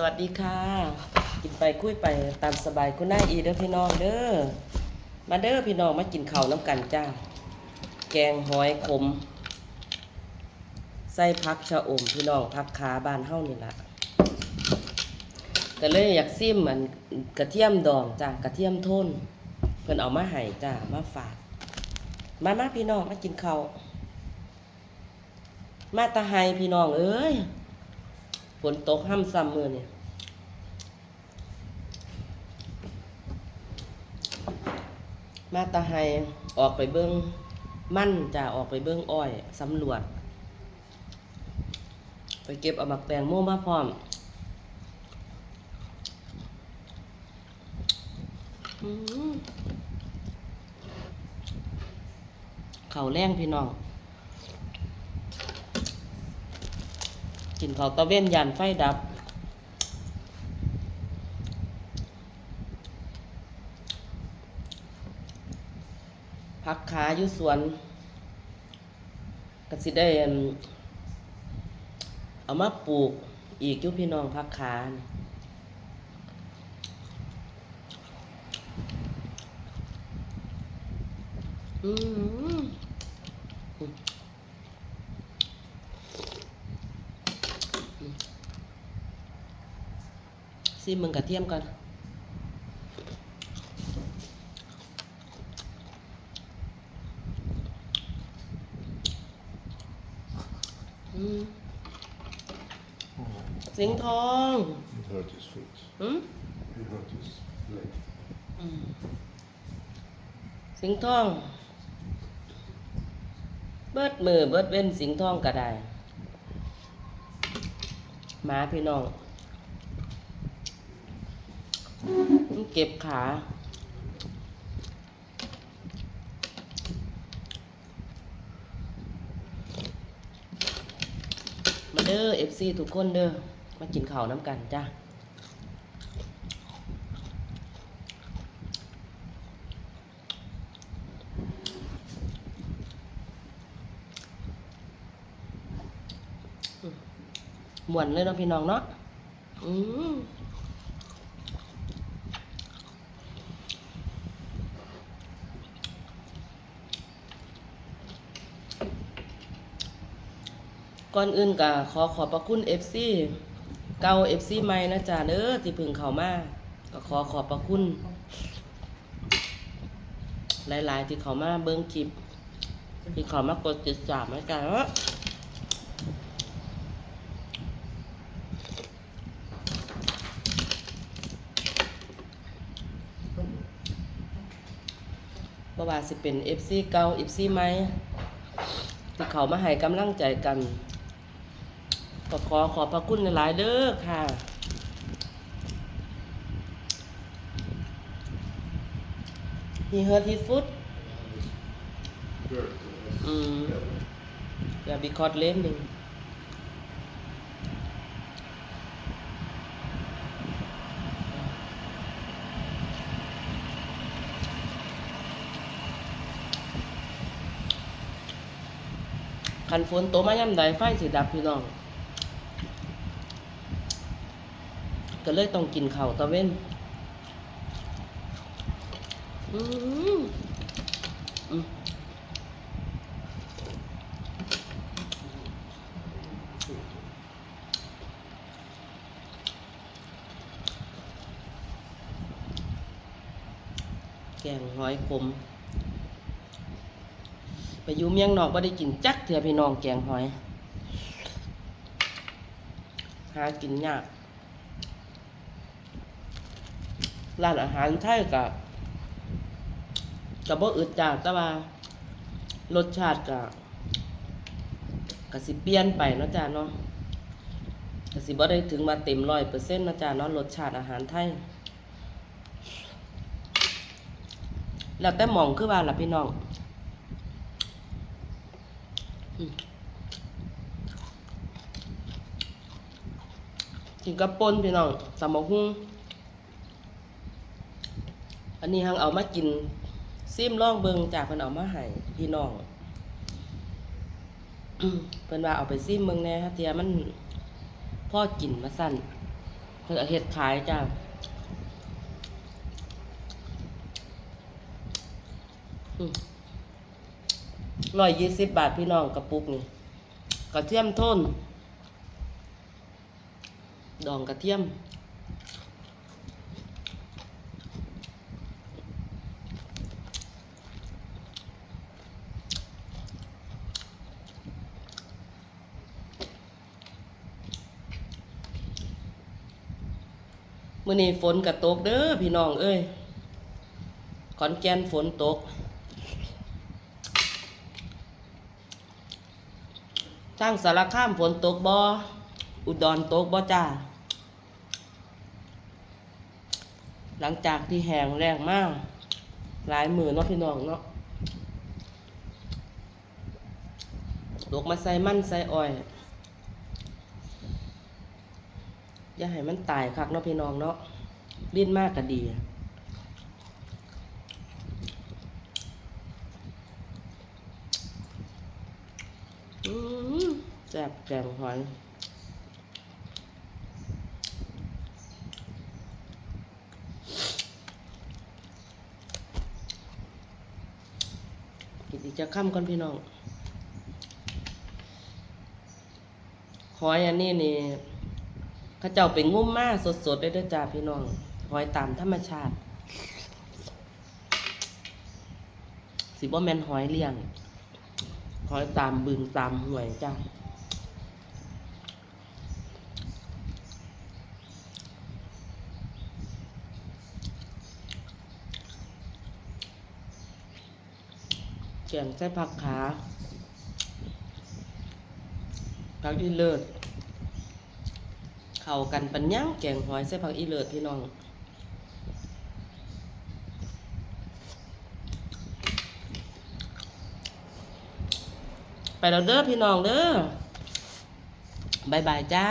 สวัสดีค่ะ กินไปคุยไปตามสบายคุณนายอีเด้อพี่น้องเด้อมาเด้อพี่น้องมากินข้าวน้ำกันจ้า แกงหอยขมใส่พักชะอมพี่น้องพักขาบานเฮานี่ล่ะก็เลยอยากซิมมันกระเทียมดองจ้ากระเทียมโทนเพิ่นเอามาให้จ้ามาฝากมามาพี่น้องมากินข้าวมาตาไฮพี่น้องเอ้ย ฝนตกห้ำซ้ำมือเนี่ยมาตาไฮออกไปเบิ้งมั่นจะออกไปเบิ้งอ้อยสำรวจ ไปเก็บเอาหมักแตงโม่มาพร้อมเขาวแรงพี่น้อง กินข้าวตะเว้นยันไฟดับ พักขาอยู่สวนก็สิได้เอามาปลูกอีกยุพี่น้องพักขานี่อืม ซิมึงกระเทียมก่อนสิงทอง It hurt his foot. อืม It hurt his leg. สิงห์ทอง เบิดมือเบิดเว้นสิงห์ทองก็ได้หมาพี่น้อง มันเก็บขามาเด้อเอฟซีทุกคนเด้อมากินข้าวน้ำกันจ้าหมวนเลยเนาะพี่น้องเนาะอืม ก่อนอื่นก็ขอขอบพระคุณ FC เก่า FC ใหม่นะจ๊ะเด้อที่พึ่งเข้ามาก็ขอขอบพระคุณ หลายๆ ที่เข้ามาเบิ่งคลิปที่เข้ามากดติดตามนะจ๊ะเนาะบ่ว่าสิเป็น FC เก่า FC ใหม่ที่เขามาให้กำลังใจกัน ก็ขอขอพระคุณหลายเด้อค่ะฮีเฮอร์ทิฟุตอืมอย่าบีคอร์ดเล่นหนึ่งคันฝนโตมาย่ำใดไฟสีดับพี่น้อง ก็เลยต้องกินข้าวตะเว้นอืมอืมแกงหอยขมไปอยู่เมียงนอกบ่ได้กินจักเถื่อพี่น้องแกงหอย หากินยาก ร้านอาหารไทยกับกับบ่อึดจ้าแต่ว่ารสชาติกับก็สิเปลี่ยนไปเนาะจ้าเนาะก็สิบ่ได้ถึงมาเต็มร้อยเปอร์เซ็นต์นะจ้าเนาะรสชาติอาหารไทยแล้วแต่มองคือว่าล่ะพี่น้องกินกับปนพี่น้องสามหุ้ง นนี้หังเอามากินซิมล่องเบิงจากเพิ่นเอามาให้พี่น้องเพิ่นว่าเอาไปซิมเบิงแน่ฮะเทียมันพ่อกินมาสั่นเพิ่นเอาเฮ็ดขายจ้าร้อยยี่สิบบาทพี่น้องกระปุกนี่กระเทียมโทนดองกระเทียม มื่อนี้ฝนกระตกเด้อพี่น้องเอ้ยขอนแก่นฝนตกทางสารคามฝนตกบ่อุดรตกบ่จ้า หลังจากที่แห้งแรงมาก หลายมือเนาะพี่น้องเนาะตกมาใส่มั่นใส่อ้อย อย่าให้มันตายคักเนาะพี่น้องเนาะลิ้นมากก็ดี อืมแซ่บแกงหอยกินอีกจะค่ำก่อนพี่น้องหอยอันนี้นี่ ข้าเจ้าไปงุ้มมากสดๆได้ด้วยจ้าพี่น้องหอยตามธรรมชาติ สิบ่แมนหอยเลี้ยง หอยตามบึงตามห่วยจ้าเกียงใส่ผักขาผักอีเลิศ เข้ากันปัญญังแกงหอยใส่ผักอีเลิศพี่น้องไปแล้วเด้อพี่น้องเด้อบายบายจ้า